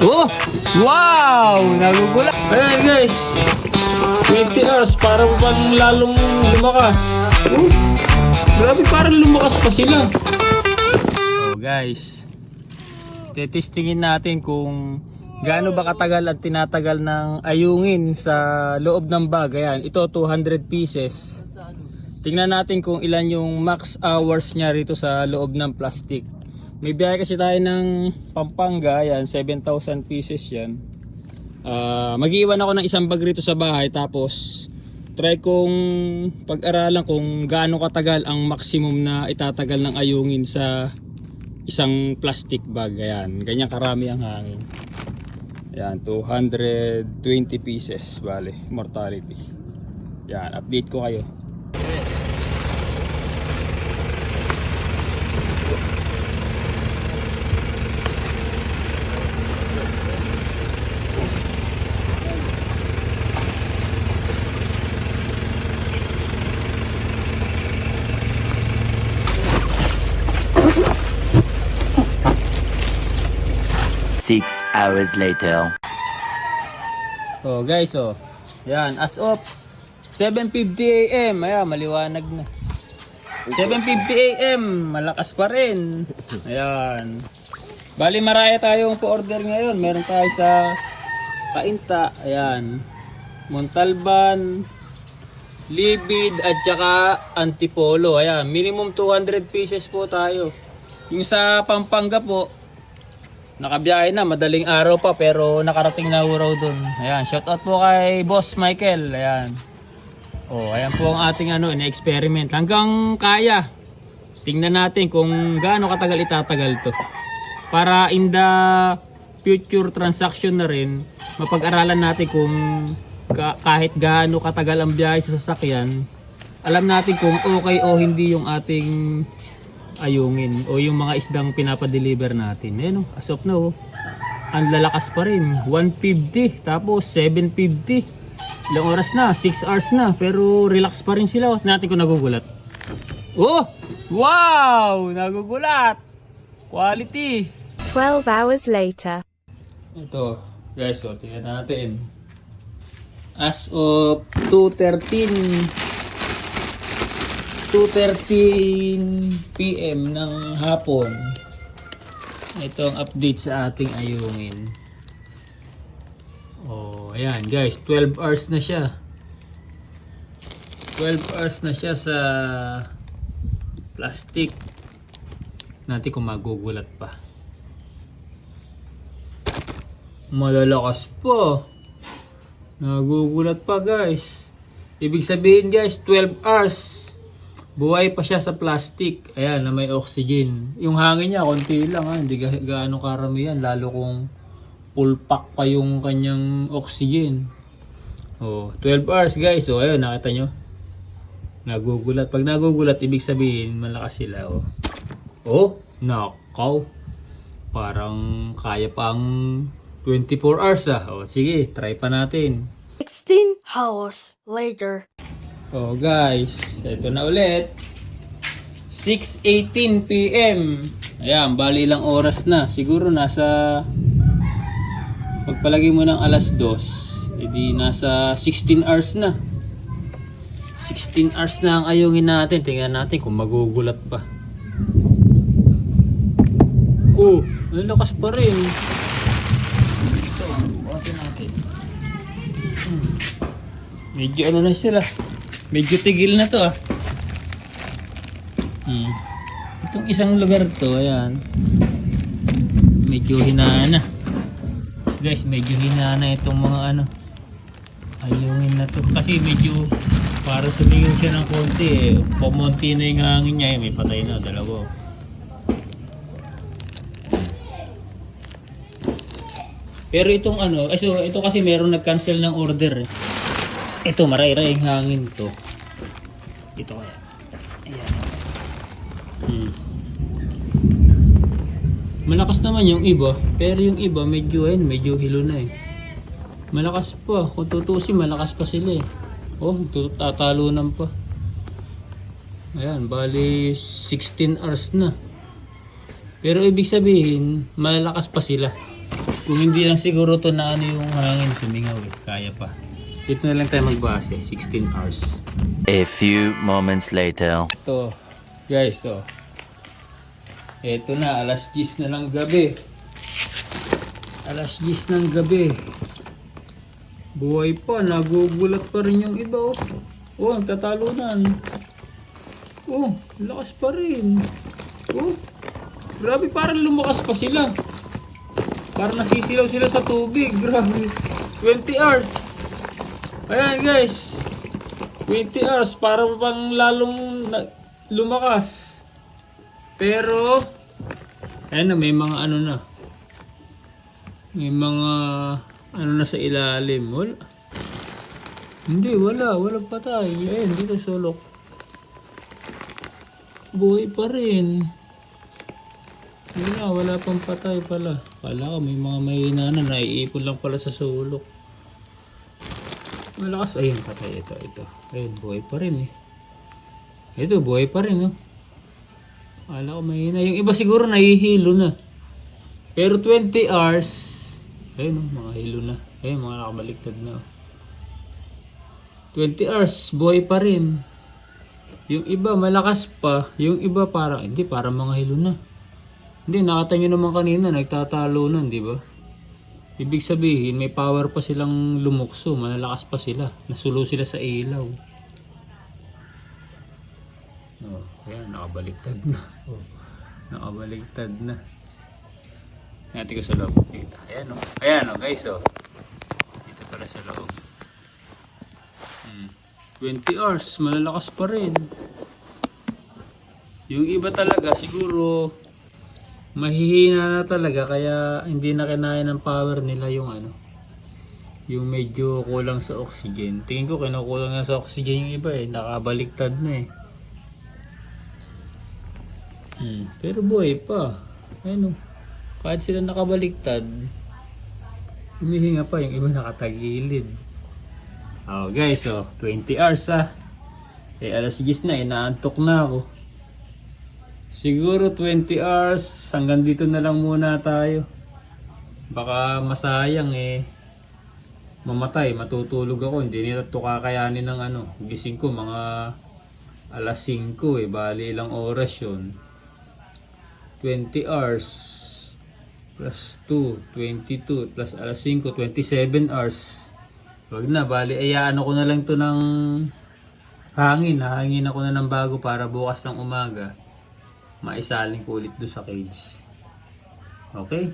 Oh! Wow! Nagugulat! Ayan guys! 20 hours para pang lalong lumakas. Oh! Grabe parang lumakas pa sila. Oh guys. Tetestingin natin kung gaano ba katagal at tinatagal ng ayungin sa loob ng bag. Ayan, ito 200 pieces. Tingnan natin kung ilan yung max hours niya rito sa loob ng plastic. May biyahe kasi tayo ng Pampanga, yan, 7,000 pieces yan. Ah, mag-iwan ako ng isang bag rito sa bahay tapos try kong pag-aralan kung gaano katagal ang maximum na itatagal ng ayungin sa isang plastic bag. Ayan, ganyan karami ang hangin. Ayan, 220 pieces, bale, mortality. Yan, update ko kayo. Six hours later. Oh guys oh. Yan, as of 7.50 AM. Ayan, maliwanag na. 7.50 AM, malakas pa rin. Ayan. Bali maraya tayong po-order ngayon. Meron tayo sa Kainta. Ayan. Montalban, Libid at saka Antipolo. Ayan, minimum 200 pieces po tayo. Yung sa Pampanga po, Nakabiyahe na, madaling araw pa pero nakarating na raw doon. Ayan, shout out po kay Boss Michael. Ayan. Oh, ayan po ang ating ano, experiment Hanggang kaya. Tingnan natin kung gaano katagal itatagal to. Para in the future transaction na rin, mapag-aralan natin kung ka- kahit gaano katagal ang biyahe sa sasakyan, alam natin kung okay o hindi yung ating ayungin o yung mga isdang pinapadeliver natin. Ayan o, as of now, ang lalakas pa rin. 150, tapos 750. Ilang oras na, 6 hours na, pero relax pa rin sila. oh. Natin kung nagugulat. Oh! Wow! Nagugulat! Quality! 12 hours later. Ito, guys, so tingnan natin. As of 2.13 2.13 PM ng hapon. Ito ang update sa ating ayungin. Oh ayan guys. 12 hours na siya. 12 hours na siya sa plastic. Natin kung magugulat pa. Malalakas pa nagugulat pa guys. Ibig sabihin guys 12 hours buhay pa siya sa plastic. Ayan na may oxygen. Yung hangin niya konti lang ha hindi ga- gaano karamihan lalo kung full pack pa yung kanyang oxygen. Oh 12 hours guys. Oh ayun nakita nyo? Nagugulat. Pag nagugulat ibig sabihin malakas sila oh. Oh nakaw. Parang kaya pang 24 hours ah. Oh sige try pa natin. 16 hours later. Oh guys, ito na ulit. 6.18 p.m. Ayan, bali ilang oras na. Siguro nasa... Pagpalagay mo ng alas 2, edi nasa 16 hours na. 16 hours na ang ayungin natin. Tingnan natin kung magugulat pa. Oh, ang lakas pa rin. Ito, bukasin natin. Hmm. Medyo ano na sila. Medyo tigil na to ah. Hmm. Itong isang lugar to, ayan. Medyo hinana. Guys, medyo hinana itong mga ano. Ayungin na to. Kasi medyo para sumigaw siya ng konti eh. Pumunti na yung hangin niya eh. May patay na, dalawa. Pero itong ano, ay so ito kasi meron nag-cancel ng order eh. Ito, maray-ray ang hangin to. Ito kaya. Ayan. Hmm. Malakas naman yung iba, pero yung iba medyo ayun, medyo hilo na eh. Malakas pa, kung tutusin malakas pa sila eh. Oh, tu- tatalunan pa. Ayan, bali 16 hours na. Pero ibig sabihin, malakas pa sila. Kung hindi lang siguro to na ano yung hangin sumingaw eh. Kaya pa. Dito na lang tayo magbase. 16 hours. A few moments later. Ito, guys, oh. Ito na, alas 10 na lang gabi. Alas 10 ng gabi. Buhay pa, nagugulat pa rin yung iba, oh. Oh, ang tatalunan. Oh, lakas pa rin. Oh, grabe, parang lumakas pa sila. Parang nasisilaw sila sa tubig. Grabe. 20 hours. Ayan, guys. 20 hours para pang lalong lumakas. Pero, ayun na, may mga ano na. May mga ano na sa ilalim. Wala. Hindi, wala. Walang patay. Ayun, dito sulok. Buhay pa rin. Wala, wala pang patay pala. Kala ko may mga mahina na naiipon lang pala sa sulok. Malakas. Ayun, patay. Ito, ito. Ayun, buhay pa rin eh. Ito, buhay pa rin, oh. Kala ko mahina. Yung iba siguro nahihilo na. Pero 20 hours, ayun, oh, mga hilo na. Ayun, mga nakabaliktad na. oh. 20 hours, buhay pa rin. Yung iba, malakas pa. Yung iba, parang, hindi, parang mga hilo na. Hindi, nakita nyo naman kanina, nagtatalo na, di ba? Ibig sabihin, may power pa silang lumukso, malalakas pa sila. Nasulo sila sa ilaw. Oh, ayan, nakabaliktad na. Oh, nakabaliktad na. Natin ko sa loob. Ayan, oh. Ayan, oh, guys, oh. Dito pala sa loob. Hmm. 20 hours, malalakas pa rin. Yung iba talaga, siguro, mahihina na talaga kaya hindi na kinaya ng power nila yung ano yung medyo kulang sa oxygen. Tingin ko kinukulang na sa oxygen yung iba eh nakabaliktad na eh. Hmm. pero buhay pa. Ano? Kahit sila nakabaliktad humihinga pa yung iba nakatagilid. Oh guys oh 20 hours ah. Eh alas 10 na inaantok na ako Siguro 20 hours, hanggang dito na lang muna tayo. Baka masayang eh. Mamatay, matutulog ako. Hindi nila ito kakayanin ng ano. Gising ko mga alas 5 eh. Bali ilang oras yun. 20 hours plus 2, 22 plus alas 5, 27 hours. Wag na, bali ayaan ko na lang to ng hangin. Hangin ako na ng bago para bukas ng umaga maisaling ko ulit doon sa cage. Okay?